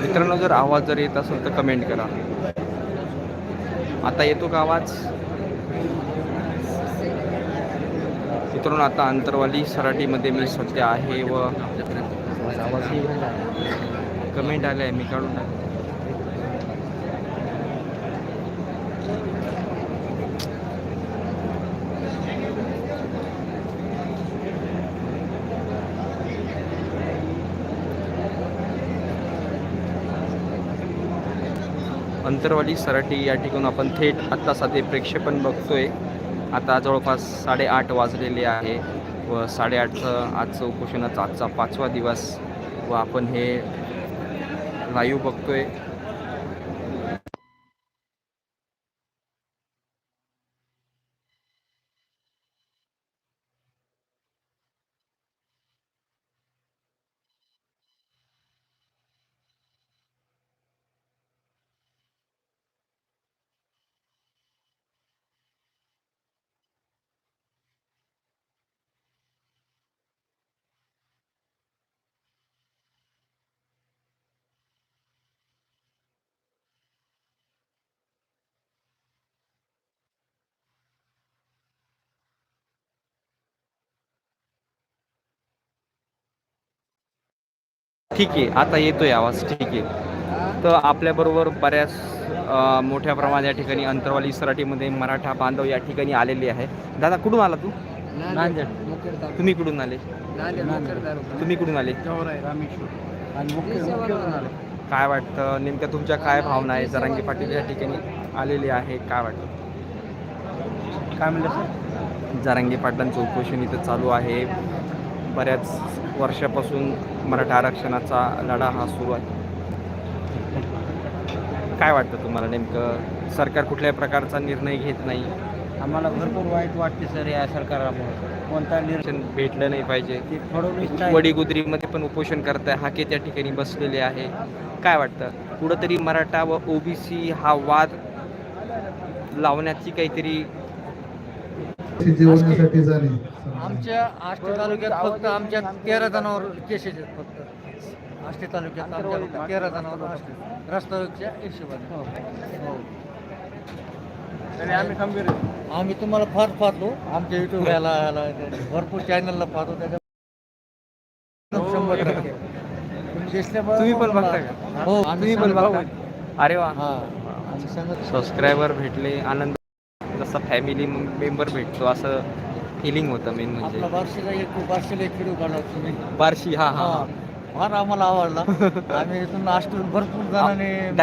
मित्रांनो जर आवाज जर येत असेल तर कमेंट करा. आता येतो का आवाज? मित्रांनो आता अंतरवाली सराटीमध्ये मी सध्या आहे व आवाज कमेंट आले आहे मी काढून टाकतो. अंतरवाली सराटी या ठिकाणी आपण थेट आत्ता साधे प्रेक्षेपण बघतोय. आता जवळपास साडेआठ वाजलेले आहे व साडेआठचं आजचं उपोषणाचा आजचा पाचवा दिवस व आपण हे लाईव्ह बघतोय. ठीक आहे आता येतोय आवाज ठीक आहे. तर आपल्याबरोबर बऱ्याच मोठ्या प्रमाणात या ठिकाणी अंतरवाली सराटीमध्ये मराठा बांधव या ठिकाणी आलेले आहे. दादा कुठून आला तू? नांदेड तुम्ही कुठून आले? तुम्ही कुठून आले? रामेश्वर. आणि मुख्य मुख्यवरून आलो. काय वाटतं? नेमक्या तुमच्या काय भावना आहे? जरांगी पाटील या ठिकाणी आलेले आहे. काय वाटतं? काय म्हणलं सर? जारांगी पाटलांचं उपोषण इथं चालू आहे. बऱ्याच वर्षापासून मराठा आरक्षणाचा लढा हा सुरू आहे. काय वाटतं तुम्हाला नेमकं? सरकार कुठल्याही प्रकारचा निर्णय घेत नाही. आम्हाला भरपूर वाईट वाटते सर या सरकारामुळे. कोणता निर्णय? भेटलं नाही पाहिजे. फडणवीस आहे. वडीगुद्रीमध्ये पण उपोषण करताय. हाके त्या ठिकाणी बसलेले आहे. काय वाटतं? कुठंतरी मराठा व ओबीसी हा वाद लावण्याची काहीतरी जाणे. आमच्या आष्टी तालुक्यात फक्त आमच्या तेरा जणांवर केसेस आहेत फक्त. आष्टी तालुक्यात आमच्या तेरा जणांवर आष्टी. रस्त्याच्या हिशोबाने. हो. आम्ही आहे. आम्ही तुम्हाला फार पाहतो. आमच्या युट्यूब याला भरपूर चॅनलला पाहतो. त्याच्या शंभर टक्के. तुम्ही दिसल्यामुळे तुम्ही पण मला- बघता का? हो. तुम्ही पण बघता अरे वा. हा. सबस्क्रायबर भेटले. आनंद जसा फॅमिली मेंबर भेटतो असं फिलिंग होतं मेन आपला म्हणजे एक बार्शीला एक व्हिडिओ काढला तुम्ही बार्शी हा हा हा. फार आम्हाला आवडला. आम्ही इथून आष्टून भरपूर जणांनी डायरेक्ट